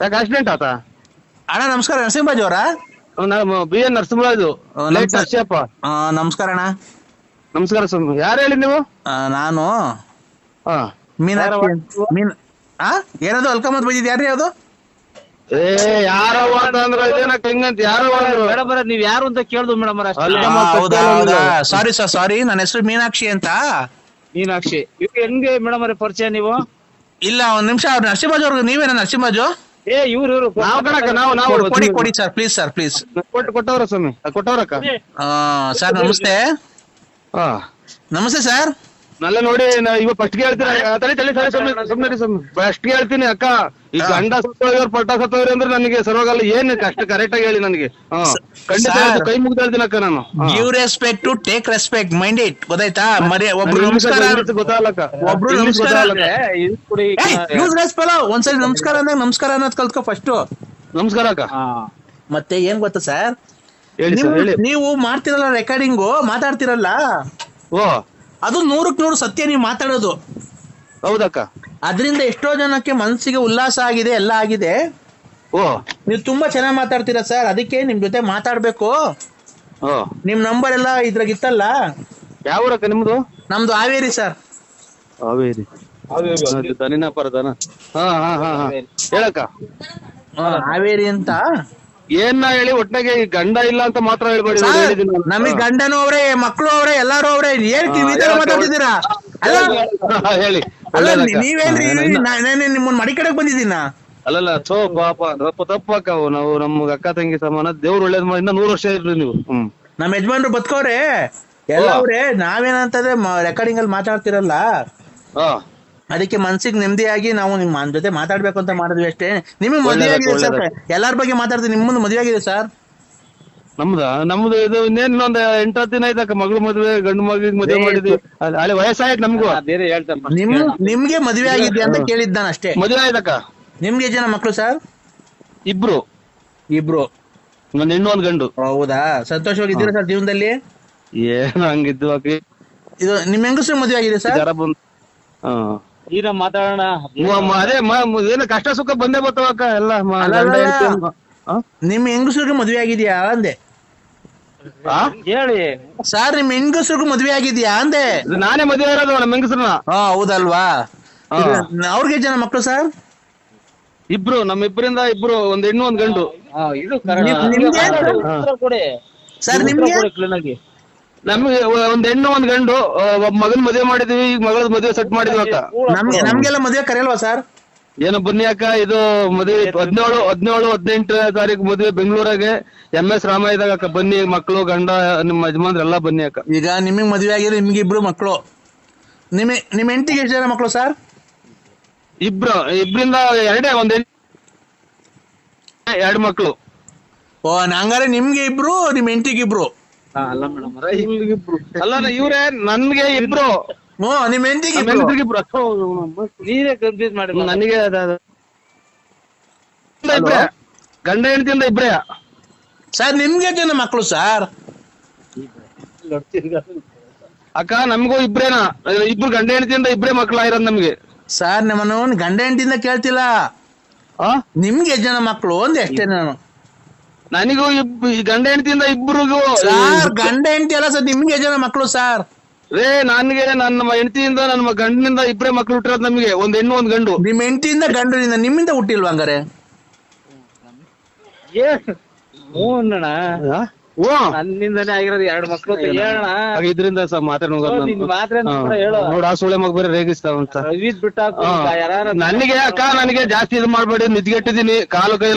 ಯಾಕೆ ಆಕ್ಸಿಡೆಂಟ್ ಆತ? ಅಣ್ಣ ನಮಸ್ಕಾರ ನರಸಿಂಹರಾಜ್ ಅವರಾ ನಾನು ಬಿ ಎನ್ ನರಸಿಂಹರಾಜು ಆ, ಲೈಟ್ ನಮಸ್ಕಾರ. ನರಸಿಯಪ್ಪ ಆ, ನಮಸ್ಕಾರ ಅಣ್ಣ. ನಮಸ್ಕಾರ ಸ್ವಾಮಿ ಯಾರು ಹೇಳಿ ನೀವು? ಆ, ನಾನು ಹಾ. ಮೀನಾಕ್ಷಿ ಅಂತ- ಮೀನ್ ಆ ಏನದು ಅಲ್ಕಮತ್ ಬಂದಿದ್ ಯಾರ್ರಿ ಅದು? ಏ ಯಾರವ್ವ ಅಂತಂದ್ರ ಇದೇನಕ್ಕ ಹಿಂಗಂತ ಯಾರವ್ವ ಅಂದ್ರು ಮೇಡಮ್ ನೀವ್ ಯಾರು ಅಂತ ಕೇಳ್ದು ಮೇಡಮ್ ಅಲ್ಲಿ ಆ, ನಮ್ಮ ಹೌದಾ ಹೌದಾ. ಸಾರಿ ಸರ್ ಸಾರಿ ನನ್ನ ಹೆಸರು ಮೀನಾಕ್ಷಿ ಅಂತ. ಮೀನಾಕ್ಷಿ. ಇವ್ ಹೆಂಗೆ ಮೇಡಮ್ ಅವ್ರೆ ಪರಿಚಯ ನೀವು? ಇಲ್ಲ ಒಂದ್ ನಿಮಿಷ ಅವ್ರು ನರಸಿಂಹರಾಜ್ ಅವ್ರಿಗೆ ನೀವೇನ ಏ ಇವ್ರು ಇವ್ರು ನಾವ್ ಕಣಕ್ಕ ನಾವು ನಾವು ಕೊಡಿ, ಕೊಡಿ ಸರ್ ಪ್ಲೀಸ್ ಸರ್ ಪ್ಲೀಸ್ ಕೊಟ್ಟು ಕೊಟ್ಟವ್ರ ಸ್ವಾಮಿ. ಆ, ಕೊಟ್ಟವ್ರಕ್ಕ ಸರ್ ನಮಸ್ತೆ. ಆ ನಮಸ್ತೆ ಸರ್. ನಲ್ಲ ನೋಡಿ ನಾ ಇವಾಗ ಫಸ್ಟ್ ಹೇಳ್ತೀನಿ ತಲೆ ತಲೆ ತಲೆ ಸುಮ್ಮನೆ ಫಸ್ಟ್ ಹೇಳ್ತೀನಿ ಅಕ್ಕ ಈ. ಗಂಡ ಸತ್ತೋಗ್ಯವ್ರು ಪಟ್ಟ ಸತ್ತೋಗ್ರಿ ಅಂದ್ರೆ ನನಗೆ ಸರ್ವಾಗಲ್ಲ ಏನ್ ಕಷ್ಟ ಕರೆಕ್ಟ್ ಆಗಿ ಹೇಳಿ ನನಗೆ. ಖಂಡಿತ ಕೈ ಮುಗ್ದು ಹೇಳ್ತೀನಿ ಅಕ್ಕ ನಾನು. Give respect to take respect mind it ಗೊತ್ತಾಯ್ತಾ? ಮರಿ ಒಬ್ರು ನಮಸ್ಕಾರ ಗೊತ್ತಾಗಲ್ಲಕ್ಕ ಒಬ್ರು ನಮಸ್ಕಾರ ಯೂಸ್ ರೆಸ್ಪೆಲ್ಲ ಒಂದ್ಸರಿ ನಮಸ್ಕಾರ ಅಂದ್ರೆ ನಮಸ್ಕಾರ ಅನ್ನೋದು ಕಲ್ತ್ಕೊ ಫಸ್ಟ್ ನಮಸ್ಕಾರ ಅಕ್ಕ. ಮತ್ತೆ ಏನ್ ಗೊತ್ತಾ ಸರ್ ನೀವು ಮಾಡ್ತಿರಲ್ಲ ರೆಕಾರ್ಡಿಂಗು ಮಾತಾಡ್ತಿರಲ್ಲ? ಓ. ಅದು ನೂರಕ್ಕೆ ನೂರು ಸತ್ಯ ನೀವು ಮಾತಾಡೋದು. ಹೌದಕ್ಕ. ಅದರಿಂದ ಎಷ್ಟೋ ಜನಕ್ಕೆ ಮನಸ್ಸಿಗೆ ಉಲ್ಲಾಸ ಆಗಿದೆ ಎಲ್ಲ ಆಗಿದೆ. ಓ. ನೀವು ತುಂಬಾ ಚೆನ್ನಾಗಿ ಮಾತಾಡ್ತೀರಾ ಸರ್ ಅದಕ್ಕೆ ನಿಮ್ ಜೊತೆ ಮಾತಾಡ್ಬೇಕು. ಓ. ನಿಮ್ ನಂಬರ್ ಎಲ್ಲ ಇದ್ರಾಗ ಇತ್ತಲ್ಲ ಯಾವ ಊರಕ್ಕ ನಿಮ್ದು? ನಮ್ದು ಹಾವೇರಿ ಸರ್. ಹಾವೇರಿ. ದನಿನ ಪರದನ ಹಾ ಹಾ ಹಾ ಹೇಳಕ್ಕ. ಹಾವೇರಿ ಅಂತ. ಏನ್ನ ಹೇಳಿ ಒಟ್ಟಿಗೆ ಈ ಗಂಡ ಇಲ್ಲ ಅಂತ ಮಾತ್ರ ಹೇಳ್ಬೇಡಿ ನಾನು ನಾನು. ನಮಗ್ ಗಂಡನೂ ಅವ್ರೆ ಮಕ್ಕಳು ಅವ್ರೆ ಎಲ್ಲಾರು ಅವ್ರೆ ಏನ್ ಕಿವಿ ಈ ತರ ಮಾತಾಡ್ತಿದ್ದೀರಾ? ಅಲ್ಲ ಹಾ, ಹೇಳಿ ಅಲ್ಲ ಒಳ್ಳೇದಕ್ಕ. ನೀವೇನ್ರಿ ನಿಮ್ಮನ್ ಇನ್ನ- ನಿಮ್ಮನ್ನ ಮಡಿ ಕಡೆಗ್ ಬಂದಿದ್ದೀನ? ಅಲ್ಲಲ್ಲ ಸೋ ಪಾಪ ತಪ್ಪು ತಪ್ಪಕ್ಕ ಅವು. ನಾವು ನಮ್ಮ ಅಕ್ಕ ತಂಗಿ ಸಮಾನ. ದೇವ್ರು ಒಳ್ಳೇದ್ ಮಾಡಿ ಇನ್ನ ನೂರು ವರ್ಷ ಇರ್ರಿ ನೀವು. ಹ್ಮ್. ನಮ್ಮ ಯಜಮಾನ್ರು ಬದುಕೋರೆ ಎಲ್ಲ ಅವ್ರೆ ನಾವೇನಂತಂದ್ರೆ ರೆಕಾರ್ಡಿಂಗ್ ಅಲ್ಲಿ ಮಾತಾಡ್ತಿರಲ್ಲ? ಹಾ. ಅದಕ್ಕೆ ಮನ್ಸಿಗೆ ನೆಮ್ಮದಿಯಾಗಿ ನಾವು ನಿಮ್ಮ ಜೊತೆ ಮಾತಾಡ್ಬೇಕು ಅಂತ ಮಾಡಿದ್ವಿ ಅಷ್ಟೇ. ನಿಮಗೆ ಮದುವೆ ಆಗಿದೆ ಸರ್. ಎಲ್ಲಾರ ಬಗ್ಗೆ ಮಾತಾಡ್ತೀನಿ. ನಿಮ್ಮನ್ನು ಮದುವೆ ಆಗಿದೆ ಸರ್. ನಮ್ದ ನಮ್ದು ಇದು ಇನ್ನೇನ್ ಇನ್ನೊಂದ್ ಎಂಟು ಹತ್ತು ದಿನ ಆಯ್ತಕ್ಕ. ಮಗಳು ಮದ್ವೆ ಗಂಡು ಮಗಳಿಗೆ ಮದುವೆ ಮಾಡಿದ್ವಿ. ಅಲ್ಲಿ- ವಯಸ್ಸಾಯ್ತು ನಮ್ಗೂ. ಬೇರೆ ಹೇಳ್ತಾರೆ ನಿಮ್ ನಿಮ್ಗೆ ಮದುವೆ ಆಗಿದ್ದೆ ಅಂತ ಕೇಳಿದ್ದ ನಾನು ಅಷ್ಟೇ. ಮದ್ವೆ ಆಯ್ತಕ್ಕ. ನಿಮ್ಗೆ ಜನ ಮಕ್ಕಳು ಸರ್? ಇಬ್ರು. ಇಬ್ರು. ಒಂದ್ ಹೆಣ್ಣು ಒಂದ್ ಗಂಡು. ಹೌದಾ? ಸಂತೋಷವಾಗಿದ್ದೀರಾ ಸರ್ ಜೀವನದಲ್ಲಿ? ಏನ್ ಹಂಗಿದ್ದು ಇದು ನಿಮ್ ಹೆಂಗಸ್ರು ಮದುವೆ ಆಗಿದೆ ಸರ್? ಜರ ಬಂದ್ ಹಾ. ಈಗ ಮಾತಾಡೋಣ ಅದೇ ಮ- ಏನು ಕಷ್ಟ ಸುಖ ಬಂದೇ ಬರ್ತಾವಕ್ಕ ಎಲ್ಲ ಮ- ಅಲ್ಲ, ಗಂಡ ಅಲ್ಲ. ಹೆಂಡ್ತಿ ಅನ್ಕೊ. ಆ? ನಿಮ್ ಹೆಂಗಸ್ರಿಗೆ ಮದ್ವೆ ಆಗಿದ್ಯಾ ಅಂದೆ ಆ? ಹೇಳಿ ಸರ್ ನಿಮ್ ಹೆಂಗಸ್ರಿಗೆ ಮದ್ವೆ ಆಗಿದ್ಯಾ ಅಂದೆ ಇದು ನಾನೇ ಮದ್ವೆ ಇರೋದು ನಮ್ಮ ಹೆಂಗಸ್ರನ್ನ ಹಾ ಹೌದಲ್ವಾ ಹಾ. ಇದು- ಅವ್ರಿಗೆ ಜನ ಮಕ್ಕಳು ಸರ್ ಇಬ್ರು ನಮ್ಮ ಇಬ್ಬರಿಂದ ಇಬ್ರು ಒಂದ್ ಹೆಣ್ಣು ಒಂದ್ ಗಂಡು ಹಾ, ಇದು ನಿಮ್- ನಿಮ್ಗೆ? ಉತ್ತರ ಕೊಡಿ ಸರ್ ಉತ್ತರ ನಿಮ್ಗೆ ಕೊಡಿ clean ಆಗಿ ನಮ್ಗೆ ಒಂದ್ ಹೆಣ್ಣು ಒಂದ್ ಗಂಡು ಒಬ್ಬ ಮಗನ್ ಮದುವೆ ಮಾಡಿದ್ವಿ ಈಗ ಮಗಳ ಮದುವೆ ಸೆಟ್ ಮಾಡಿದ್ವಿ ಅಕ್ಕ. ನಮ್ಗೆ ನಮ್ಗೆಲ್ಲ ಮದುವೆ ಕರೆಯಲ್ವಾ ಸರ್? ಏನೋ ಬನ್ನಿ ಅಕ್ಕ ಇದು ಮದುವೆ ಹದಿನೇಳು ಹದಿನೇಳು ಹದಿನೆಂಟನೇ ತಾರೀಕು ಮದುವೆ ಬೆಂಗಳೂರಾಗೆ. ಎಂ ಎಸ್ ರಾಮಯ್ಯದಾಗ ಅಕ್ಕ ಬನ್ನಿ ಮಕ್ಕಳು ಗಂಡ ನಿಮ್ಮ ಯಜಮಾನ್ರು ಎಲ್ಲ ಬನ್ನಿ ಅಕ್ಕ. ಈಗ ನಿಮಗೆ ಮದುವೆ ಆಗಿದ್ರೆ ನಿಮ್ಗೆ ಇಬ್ರು ಮಕ್ಕಳು ನಿಮ್ಮ ನಿಮ್ಮ ಎಂಟಿಗೆ ಎಷ್ಟು ಜನ ಮಕ್ಕಳು ಸರ್? ಇಬ್ರು ಇಬ್ರಿಂದ ಎರಡೇ ಒಂದ್ ಎರಡು ಮಕ್ಕಳು ಓ ನಂಗಾರೆ ನಿಮ್ಗೆ ಇಬ್ರು ನಿಮ್ಮ ಎಂಟಿಗೆ ಇಬ್ರು? ಅಲ್ಲ ಮೇಡಮ್ ಅಲ್ಲ ಇವ್ರೆ ನನ್ಗೆ ಇಬ್ರು. ಹ್ಞೂ ನಿಮ್ಮ ಹೆಂಡತಿಗೆ ನಮ್ಮ ಇಬ್ರು. ಹೆಂಗಸ್ರಿಗೆ ಇಬ್ರು ಅಕ್ಕ, ನೀವೇ ಕನ್ಫ್ಯೂಸ್ ಮಾಡಿ. ನನಗೆ ಇಬ್ರೇ. ಗಂಡ ಹೆಂಡತಿಯಿಂದ ಇಬ್ರೇ. ಸರ್ ನಿಮ್ಗೆ ಜನ ಮಕ್ಕಳು ಸರ್? ಅಕ್ಕ ನಮಗೂ ಇಬ್ರೇನಾ. ಇಬ್ರು ಗಂಡ ಹೆಂಡತಿಯಿಂದ ಇಬ್ರೇ ಮಕ್ಳಾಗಿರೋದ್ ನಮ್ಗೆ. ಸರ್ ನಿಮ್ಮನ್ನ ಗಂಡ ಹೆಂಡತಿಯಿಂದ ಕೇಳ್ತಿಲ್ಲ. ಆ? ನಿಮ್ಗೆ ಜನ ಮಕ್ಕಳು ಒಂದ್ ಎಷ್ಟೇ ನಾನು. ನನಗೂ ಇಬ್ ಈ ಗಂಡ ಹೆಂಡತಿಯಿಂದ ಇಬ್ಬರಿಗೂ ಸರ್ ಗಂಡ ಹೆಂಡತಿ ಅಲ್ಲ ಸರ್ ನಿಮ್ಗೆ ಜನ ಮಕ್ಕಳು ಸರ್ ರೇ ನನ್ಗೆ ನನ್ನ ಹೆಂಡತಿಯಿಂದ ನನ್ನ ಗಂಡನಿಂದ ಇಬ್ಬರೇ ಮಕ್ಳು ಹುಟ್ಟಿರೋದು ನಮಗೆ ಒಂದ್ ಹೆಣ್ಣು ಒಂದ್ ಗಂಡು. ನಿಮ್ಮ ಹೆಂಡತಿಯಿಂದ ಗಂಡನಿಂದ ನಿಮ್ಮಿಂದ ಹುಟ್ಟಿಲ್ವಾ ಹಂಗಾರೆ? ಓ ನನ್ನಿಂದನೇ ಆಗಿರೋದು ಎರಡು ಮಕ್ಳು ಅಂತ ಹೇಳೋಣ ಹಾಗ ಇದ್ರಿಂದ ಸ ಮಾತ್ರ ಹೇಳು. ನೋಡ ಆ ಸುಳೆ ಮಗ ಬೇರೆ ರೇಗಿಸ್ತಾವಂತ ರವಿದ್ ಬಿಟ್ಟಾಕು. ಯಾರು ನನಗೆ ಅಕ್ಕ ನನಗೆ ಜಾಸ್ತಿ ಇದು ಮಾಡ್ಬೇಡಿ ನಿದ್ಗೆಟ್ಟಿದೀನಿ ಕಾಲು ಕೈ